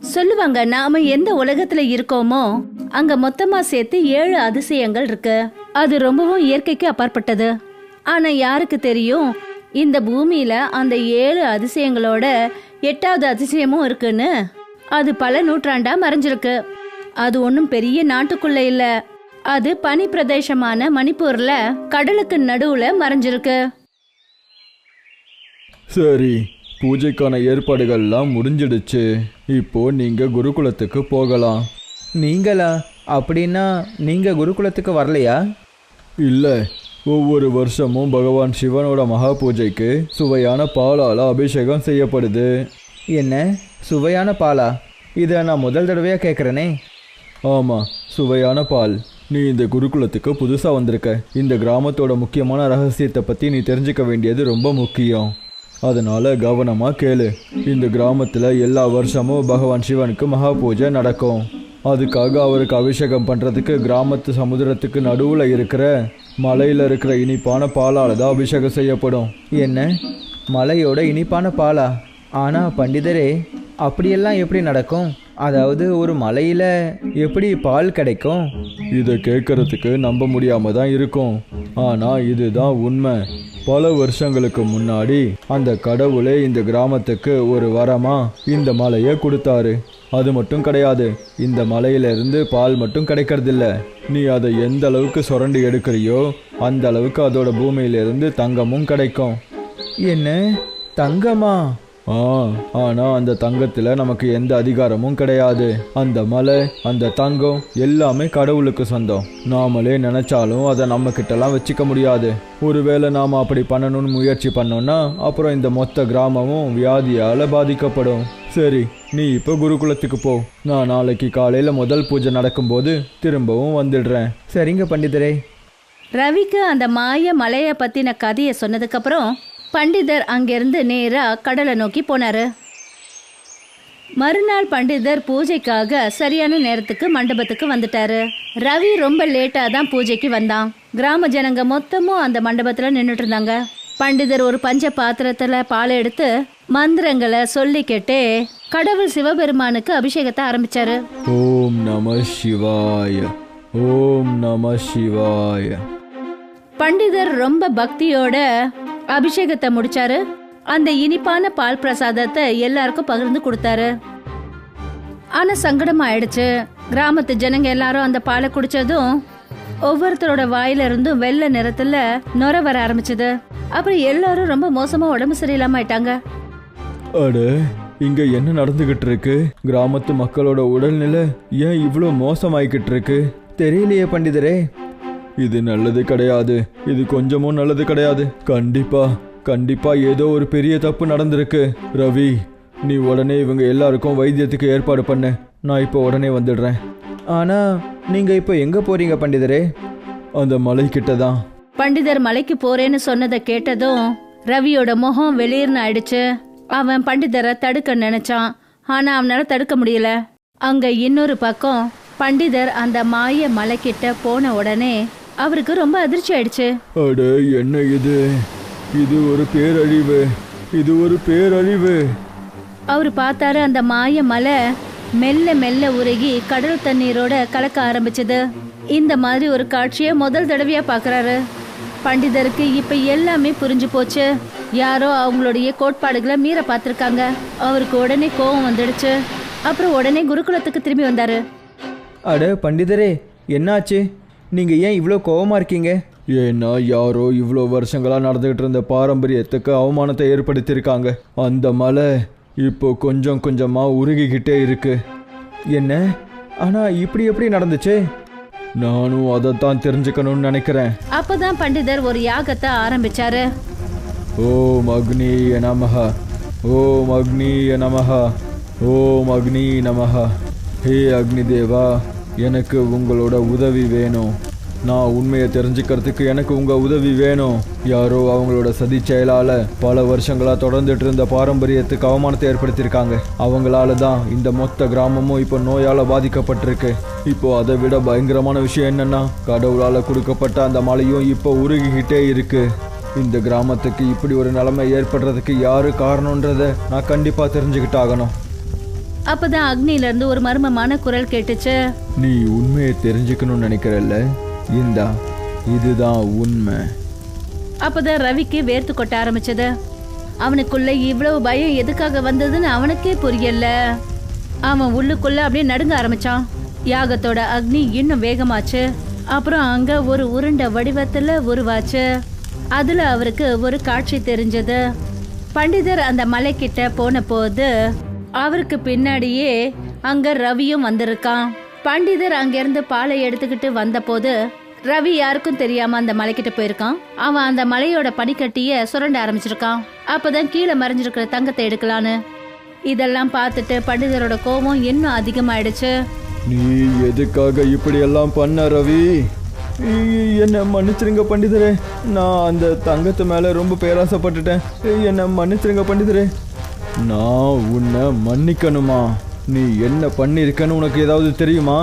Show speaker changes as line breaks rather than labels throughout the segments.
சொல்லுவாங்க நாம எந்த உலகத்துல இருக்கோமோ அங்க மொத்தமா சேர்த்து ஏழு அதிசயங்கள் இருக்கு. அது ரொம்பவும் இயற்கைக்கு அப்பாற்பட்டது. ஆனா யாருக்கு தெரியும் இந்த பூமியில அந்த ஏழு அதிசயங்களோட எட்டாவது அதிசயமும் இருக்குன்னு? அது பல நூற்றாண்டா மறைஞ்சிருக்கு. அது ஒன்றும் பெரிய நாட்டுக்குள்ள இல்ல. அது பனி பிரதேசமான மணிப்பூர்ல கடலுக்கு நடுவுல மறைஞ்சிருக்கு.
சரி பூஜைக்கான ஏற்பாடுகள்லாம் முடிஞ்சிடுச்சு. இப்போ நீங்க குருகுலத்துக்கு போகலாம்.
நீங்களா? அப்படின்னா நீங்க குருகுலத்துக்கு வரலையா?
இல்லை. ஒவ்வொரு வருஷமும் பகவான் சிவனோட மகா பூஜைக்கு சுவையான பாலால அபிஷேகம் செய்யப்படுது.
என்ன? சுவையான பாலா? இதை நான் முதல் தடவையாக கேட்குறேனே
ஆமாம் சுவையான பால். நீ இந்த குருகுலத்துக்கு புதுசாக வந்திருக்க. இந்த கிராமத்தோட முக்கியமான ரகசியத்தை பற்றி நீ தெரிஞ்சுக்க வேண்டியது ரொம்ப முக்கியம். அதனால கவனமாக கேளு. இந்த கிராமத்தில் எல்லா வருஷமும் பகவான் சிவனுக்கு மகா பூஜை நடக்கும். அதுக்காக அவருக்கு அபிஷேகம் பண்ணுறதுக்கு கிராமத்து சமுதிரத்துக்கு நடுவில் இருக்கிற மலையில் இருக்கிற இனிப்பான பாலால் தான் அபிஷேகம் செய்யப்படும்.
என்ன? மலையோட இனிப்பான பாலா? ஆனால் பண்டிதரே அப்படியெல்லாம் எப்படி நடக்கும்? அதாவது ஒரு மலையில் எப்படி பால் கிடைக்கும்?
இதை கேட்கறதுக்கு நம்ப முடியாம தான் இருக்கும். ஆனா இதுதான் உண்மை. பல வருஷங்களுக்கு முன்னாடி அந்த கடவுளே இந்த கிராமத்துக்கு ஒரு வரமா இந்த மலையை கொடுத்தாரு. அது மட்டும் கிடையாது இந்த மலையிலிருந்து பால் மட்டும் கிடைக்கிறதில்ல. நீ அதை எந்த அளவுக்கு சுரண்டி எடுக்கிறியோ அந்த அளவுக்கு அதோட பூமியிலிருந்து தங்கமும் கிடைக்கும்.
என்ன? தங்கமா?
ஆ ஆனா அந்த தங்கத்துல நமக்கு எந்த அதிகாரமும் கிடையாது. அந்த மலை அந்த தங்கம் எல்லாமே கடவுளுக்கு சொந்தம். நாமளே நினைச்சாலும் அதை நம்ம கிட்டலாம் வச்சுக்க முடியாது. ஒருவேளை நாம அப்படி பண்ணணும்னு முயற்சி பண்ணோம்னா அப்புறம் இந்த மொத்த கிராமமும் வியாதியால பாதிக்கப்படும். சரி நீ இப்போ குருகுலத்துக்கு போ. நான் நாளைக்கு காலையில முதல் பூஜை நடக்கும்போது திரும்பவும் வந்துடுறேன்.
சரிங்க பண்டிதரே.
ரவிக்கு அந்த மாய மலைய பத்தின கதையை சொன்னதுக்கு அப்புறம் பண்டிதர் அங்கிருந்து நேரா கடலை நோக்கி போனாரு. மறுநாள் பண்டிதர் பூஜைக்காக சரியான நேரத்துக்கு மண்டபத்துக்கு வந்துட்டாரு. ரவி ரொம்ப லேட்டா தான் பூஜைக்கு வந்தான். கிராம ஜனங்க மொத்தமும் அந்த மண்டபத்துல நின்னுட்டு இருந்தாங்க. பண்டிதர் ஒரு பஞ்ச பாத்திரத்துல பால் எடுத்து மந்திரங்களை சொல்லிக்கிட்டே கடவுள் சிவபெருமானுக்கு அபிஷேகத்தை ஆரம்பிச்சாரு.
ஓம் நம சிவாய ஓம் நம சிவாய.
பண்டிதர் ரொம்ப பக்தியோட அபிஷேகத்தை முடிச்சாரு. அந்த இனிப்பான பால் பிரசாதத்தை எல்லாருக்கும் பகிர்ந்து கொடுத்தாரு. ஆனா சங்கடம் ஆயிடுச்சு கிராமத்து ஜனங்க எல்லாரும் அந்த பாலை குடிச்சதும் ஒவ்வொருத்தரோட வாயில இருந்தும் வெள்ளை நிறத்துல நுர வர ஆரம்பிச்சது. அப்புறம் எல்லாரும் ரொம்ப மோசமா உடம்பு சரியில்லாம ஆயிட்டாங்க.
அட இங்க என்ன நடந்துகிட்டு இருக்கு? கிராமத்து மக்களோட உடல்நிலை ஏன் இவ்வளோ மோசமாயிக்கிட்டு இருக்கு?
தெரியலையே பண்டிதரே.
இது நல்லது கிடையாது. இது கொஞ்சமும் நல்லது கிடையாது. கண்டிப்பா கண்டிப்பா ஏதோ ஒரு பெரிய தப்பு நடந்திருக்கு. ரவி நீ உடனே இவங்க எல்லாருக்கும் வைத்தியத்துக்கு ஏற்பாடு பண்ணு. நான் இப்போ உடனே வந்துடுறேன்.
ஆனா நீங்க இப்போ எங்க போறீங்க பண்டிதரே?
அந்த மலை கிட்ட தான்.
பண்டிதர் மலைக்கு போறேன்னு சொன்னதை கேட்டதும் ரவியோட முகம் வெளிர்னு ஆயிடுச்சு. அவன் பண்டிதரை தடுக்க நினைச்சான். ஆனா அவனால தடுக்க முடியல. அங்க இன்னொரு பக்கம் பண்டிதர் அந்த மாய மலைக்கிட்ட போன உடனே அவருக்கு ரொம்ப அதிர்ச்சி ஆயிடுச்சு.
அட என்ன இது? இது ஒரு பேரழிவு. இது ஒரு பேரழிவு.
அவர் பார்த்தாரு அந்த மாய மலை மெல்ல மெல்ல உருகி கடல் தண்ணீரோட கலக்க ஆரம்பிச்சது. இந்த மாதிரி ஒரு காட்சியை முதல் தடவையா பார்க்கறாரு. பண்டிதருக்கு இப்ப எல்லாமே புரிஞ்சு போச்சு. யாரோ அவங்களுடைய கோட்பாடுகளை மீற பார்த்திருக்காங்க. அவருக்கு உடனே கோவம் வந்துடுச்சு. அப்புறம் உடனே குருகுலத்துக்கு திரும்பி வந்தாரு.
அட பண்டிதரே என்னாச்சு? நீங்க ஏன் இவ்வளோ கோவமா இருக்கீங்க?
ஏன்னா யாரோ இவ்வளோ வருஷங்களா நடந்துகிட்டு இருந்த பாரம்பரியத்துக்கு அவமானத்தை ஏற்படுத்தியிருக்காங்க. அந்த மலை இப்போ கொஞ்சம் கொஞ்சமா உருகிக்கிட்டே இருக்கு.
என்ன? ஆனா இப்படி எப்படி நடந்துச்சு?
நானும் அதைத்தான் தெரிஞ்சுக்கணும்னு நினைக்கிறேன்.
அப்பதான் பண்டிதர் ஒரு யாகத்தை ஆரம்பிச்சாரு.
ஓம் அக்னிய நமஹ. ஓம் அக்னிய நமஹ. ஓம் அக்னி நமஹ. ஹே அக்னி தேவா எனக்கு உங்களோட உதவி வேணும். நான் உண்மையை தெரிஞ்சுக்கிறதுக்கு எனக்கு உங்கள் உதவி வேணும். யாரோ அவங்களோட சதி செயலால் பல வருஷங்களாக தொடர்ந்துட்டு இருந்த பாரம்பரியத்துக்கு அவமானத்தை ஏற்படுத்தியிருக்காங்க. அவங்களால தான் இந்த மொத்த கிராமமும் இப்போ நோயால் பாதிக்கப்பட்டிருக்கு. இப்போ அதை விட பயங்கரமான விஷயம் என்னென்னா கடவுளால் கொடுக்கப்பட்ட அந்த மலையும் இப்போ உருகிக்கிட்டே இருக்கு. இந்த கிராமத்துக்கு இப்படி ஒரு நிலைமை ஏற்படுறதுக்கு யார் காரணன்றதை நான் கண்டிப்பாக தெரிஞ்சுக்கிட்டாகணும்.
அப்பதான் அக்னியில இருந்து ஒரு மர்மமான குரல் கேட்டுச்சு.
நீ உண்மையை தெரிஞ்சுக்கணும்னு நினைக்கிறல்ல? இந்தா இதுதான் உண்மை.
அப்பதான் ரவிக்கு வேர்த்து கொட்ட ஆரம்பிச்சது. அவனுக்குள்ள இவ்வளவு பயம் எதுக்காக வந்ததுன்னு அவனுக்கே புரியல. அவன் உள்ளுக்குள்ள அப்படியே நடுங்க ஆரம்பிச்சான். யாகத்தோட அக்னி இன்னும் வேகமாச்சு. அப்புறம் அங்க ஒரு உருண்ட வடிவத்துல உருவாச்சு. அதுல அவருக்கு ஒரு காட்சி தெரிஞ்சது. பண்டிதர் அந்த மலைக்கிட்ட போன போது அவருக்கு பின்னாடியே அங்க ரவியும் வந்திருக்கான். பண்டிதர் அங்கிருந்து பாலை எடுத்துக்கிட்டு வந்தபோது ரவி யாருக்கும் தெரியாம அந்த மலைக்கிட்ட போயிருக்கான். அவன் அந்த மலையோட பனிக்கட்டிய சுரண்ட ஆரம்பிச்சிருக்கான். அப்பதான் கீழே மறைஞ்சிருக்கிற தங்கத்தை எடுக்கலான்னு. இதெல்லாம் பார்த்துட்டு பண்டிதரோட கோபம் இன்னும் அதிகமாயிடுச்சு.
நீ எதுக்காக இப்படி எல்லாம் பண்ண ரவி? என்ன மன்னிச்சிருங்க பண்டிதரே. நான் அந்த தங்கத்து மேல ரொம்ப பேராசைப்பட்டுட்டேன். என்ன மன்னிச்சிருங்க பண்டிதரே. நான் உன்னை மன்னிக்கணுமா? நீ என்ன பண்ணியிருக்கன்னு உனக்கு ஏதாவது தெரியுமா?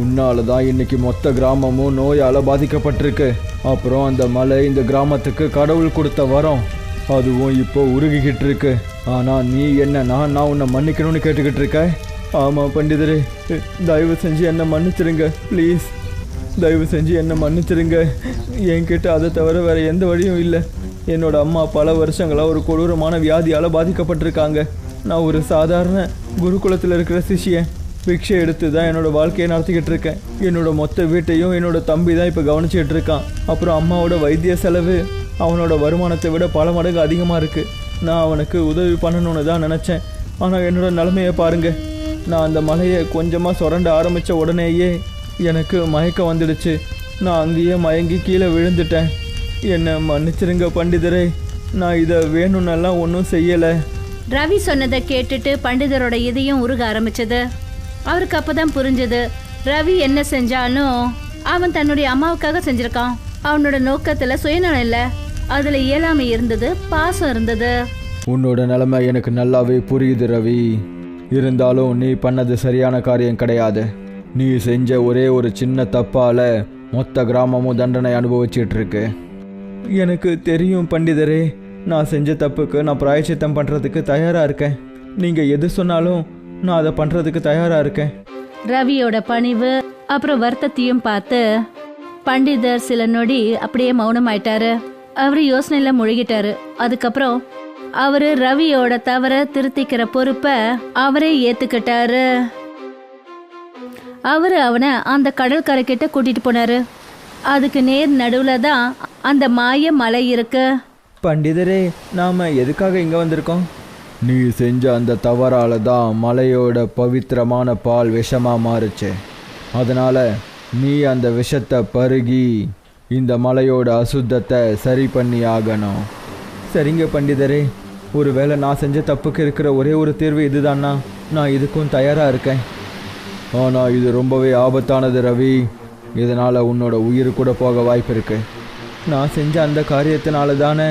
உன்னால தான் இன்னைக்கு மொத்த கிராமமும் நோயால் பாதிக்கப்பட்டிருக்கு. அப்புறம் அந்த மலை இந்த கிராமத்துக்கு கடவுள் கொடுத்த வரம் அதுவும் இப்போ உருகிக்கிட்டு இருக்கு. ஆனால் நீ என்ன நான் நான் உன்னை மன்னிக்கணும்னு கேட்டுக்கிட்டு இருக்க? ஆமாம் பண்டிதரே தயவு செஞ்சு என்னை மன்னிச்சிருங்க ப்ளீஸ் தயவு செஞ்சு என்னை மன்னிச்சிருங்க. என்கிட்ட அதை தவிர வேறு எந்த வழியும் இல்லை. என்னோட அம்மா பல வருஷங்களாக ஒரு கொடூரமான வியாதியால் பாதிக்கப்பட்டிருக்காங்க. நான் ஒரு சாதாரண குருகுலத்தில் இருக்கிற சிஷியன். பிக்ஷை எடுத்து தான் என்னோட வாழ்க்கையை நடத்திக்கிட்டு இருக்கேன் என்னோட மொத்த வீட்டையும் என்னோட தம்பி தான் இப்போ கவனிச்சிட்டு இருக்கான் அப்புறம் அம்மாவோட வைத்திய செலவு அவனோட வருமானத்தை விட பல மடங்கு அதிகமாக இருக்கு. நான் அவனுக்கு உதவி பண்ணணும்னு தான் நினச்சேன். ஆனால் என்னோட நிலைமையை பாருங்க. நான் அந்த மலையை கொஞ்சமாக சுரண்ட ஆரம்பித்த உடனேயே எனக்கு மயக்கம் வந்துடுச்சு. நான் அங்கேயே மயங்கி கீழே விழுந்துட்டேன். என்னை மன்னிச்சிருங்க பண்டிதரே. நான் இதை வேணும்னெல்லாம் ஒன்றும் செய்யலை.
ரவி சொன்னதை கேட்டுட்டு பண்டிதரோட இதயம் உருக ஆரம்பிச்சது. அவருக்கு அப்பதான் புரிஞ்சது ரவி என்ன செஞ்சாலும் அவன் தன்னுடைய அம்மாவுக்காக செஞ்சிருக்கான். அவனோட நோக்கத்துல சுயநலம் இல்ல. அதுல இயலாமை இருந்தது பாசம் இருந்தது.
உன்னோட நிலைமை எனக்கு நல்லாவே புரியுது ரவி. இருந்தாலும் நீ பண்ணது சரியான காரியம் கிடையாது. நீ செஞ்ச ஒரே ஒரு சின்ன தப்பால மொத்த கிராமமும் தண்டனை அனுபவிச்சிட்டு இருக்கு. எனக்கு தெரியும் பண்டிதரே. நான் செஞ்ச தப்புக்கு நான் பிராயச்சித்தம் பண்ணுறதுக்கு தயாராக இருக்கேன். நீங்கள் எது சொன்னாலும் நான் அதை பண்ணுறதுக்கு தயாராக இருக்கேன்.
ரவியோட பணிவு அப்புறம் வருத்தத்தையும் பார்த்து பண்டிதர் சில நொடி அப்படியே மௌனமாயிட்டாரு. அவரு யோசனையில முழுகிட்டாரு. அதுக்கப்புறம் அவரு ரவியோட தவற திருத்திக்கிற பொறுப்பை அவரே ஏத்துக்கிட்டாரு. அவரு அவனை அந்த கடற்கரை கிட்ட கூட்டிட்டு போனாரு. அதுக்கு நேர் நடுவுல தான் அந்த மாய மலை இருக்கு?
பண்டிதரே நாம் எதுக்காக இங்கே வந்திருக்கோம்?
நீ செஞ்ச அந்த தவறால தான் மலையோட பவித்திரமான பால் விஷமா மாறுச்சு. அதனால நீ அந்த விஷத்தை பருகி இந்த மலையோட அசுத்தத்தை சரி பண்ணி ஆகணும்.
சரிங்க பண்டிதரே ஒருவேளை நான் செஞ்ச தப்புக்கு இருக்கிற ஒரே ஒரு தீர்வு இதுதான்னா நான் இதுக்கும் தயாராக இருக்கேன்.
ஆனால் இது ரொம்பவே ஆபத்தானது ரவி. இதனால் உன்னோட உயிர் கூட போக வாய்ப்பு இருக்குது
நான் செஞ்ச அந்த காரியத்தினால தானே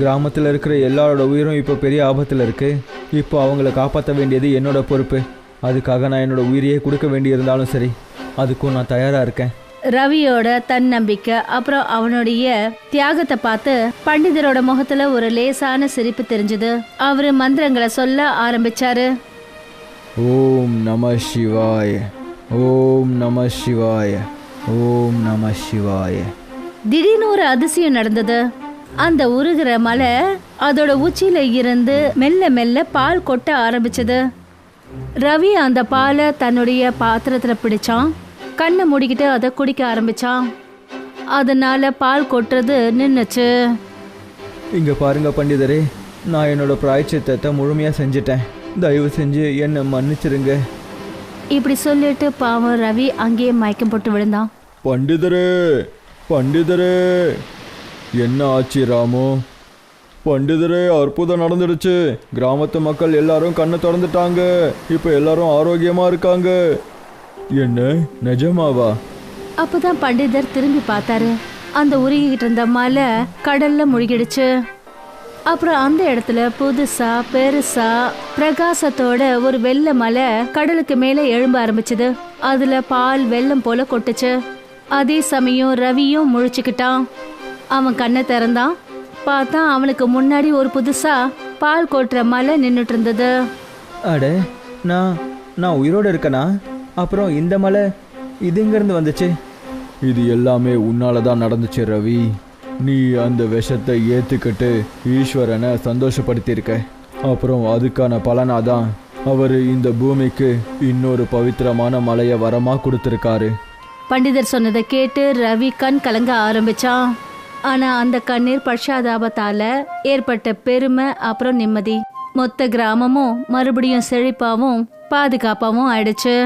கிராமத்தில் இருக்கிற எல்லாரோட உயிரும் இப்போ பெரிய ஆபத்தில் இருக்குது இப்போ அவங்கள காப்பாற்ற வேண்டியது என்னோட பொறுப்பு. அதுக்காக நான் என்னோட உயிரையே கொடுக்க வேண்டியிருந்தாலும் சரி அதுக்கும் நான் தயாராக இருக்கேன்.
ரவியோட தன்னம்பிக்கை அப்புறம் அவனுடைய தியாகத்தை பார்த்து பண்டிதரோட முகத்துல ஒரு லேசான சிரிப்பு தெரிஞ்சது. அவரு மந்திரங்களை சொல்ல ஆரம்பிச்சாரு.
ஓம் நம சிவாய ஓம் நம சிவாய ஓம் நம சிவாய.
திடீர்னு ஒரு அதிசயம் நடந்தது. அந்த உருகிற மலை அதோட உச்சியில இருந்து மெல்ல மெல்ல பால் கொட்ட ஆரம்பிச்சது. ரவி அந்த பாலை தன்னுடைய பாத்திரத்துல பிடிச்சான். கண்ணை மூடிக்கிட்டு அதை குடிக்க ஆரம்பிச்சான். அதனால பால் கொட்டுறது நின்னுச்சு.
இங்கே பாருங்க பண்டிதரே நான் என்னோட பிராய்ச்சித்தத்தை முழுமையாக செஞ்சிட்டேன். தயவு செஞ்சு என்னை மன்னிச்சிருங்க.
இப்படி சொல்லிட்டு பாவம் ரவி அங்கேயே மயக்கம் போட்டு விழுந்தான்.
பண்டிதரே பண்டிதரே என்ன ஆச்சு ராமு? பண்டிதரே அற்புதம் நடந்துடுச்சு. கிராமத்து மக்கள் எல்லாரும் கண்ணை திறந்துட்டாங்க. இப்போ எல்லாரும் ஆரோக்கியமா இருக்காங்க. என்ன? நிஜமாவா?
அப்பதான் பண்டிதர் திரும்பி பார்த்தாரு. அந்த உருகிக்கிட்டு இருந்த மலை கடல்ல முழுகிடுச்சு. அப்புறம் அந்த இடத்துல புதுசா பெருசா பிரகாசத்தோட ஒரு வெள்ளை மலை கடலுக்கு மேல எழும்ப ஆரம்பிச்சது. அதுல பால் வெள்ளம் போல கொட்டுச்சு. அதே சமயம் ரவியும் முழிச்சுக்கிட்டான் அவன் கண்ணை திறந்தான் பார்த்தா அவனுக்கு முன்னாடி ஒரு புதுசா பால் கொட்டுற மலை நின்னுட்டு இருந்தது
அட நான் நான் உயிரோடு இருக்கேனா? அப்புறம் இந்த மலை இது எங்கேருந்து வந்துச்சு.
இது எல்லாமே உன்னால தான் நடந்துச்சு ரவி. நீ அந்த விஷத்தை ஏத்துக்கிட்டு ஈஸ்வரனை சந்தோஷப்படுத்தியிருக்க. அப்புறம் அதுக்கான பலனாதான் அவர் இந்த பூமிக்கு இன்னொரு பவித்திரமான மலையை வரமா கொடுத்துருக்காரு.
பண்டிதர் சொன்னதை கேட்டு ரவி கண் கலங்க ஆரம்பிச்சான். ஆனா அந்த கண்ணீர் பஷாதாபத்தால ஏற்பட்ட பெருமை அப்புறம் நிம்மதி. மொத்த கிராமமும் மறுபடியும் செழிப்பாவும் பாதுகாப்பாவும் ஆயிடுச்சு.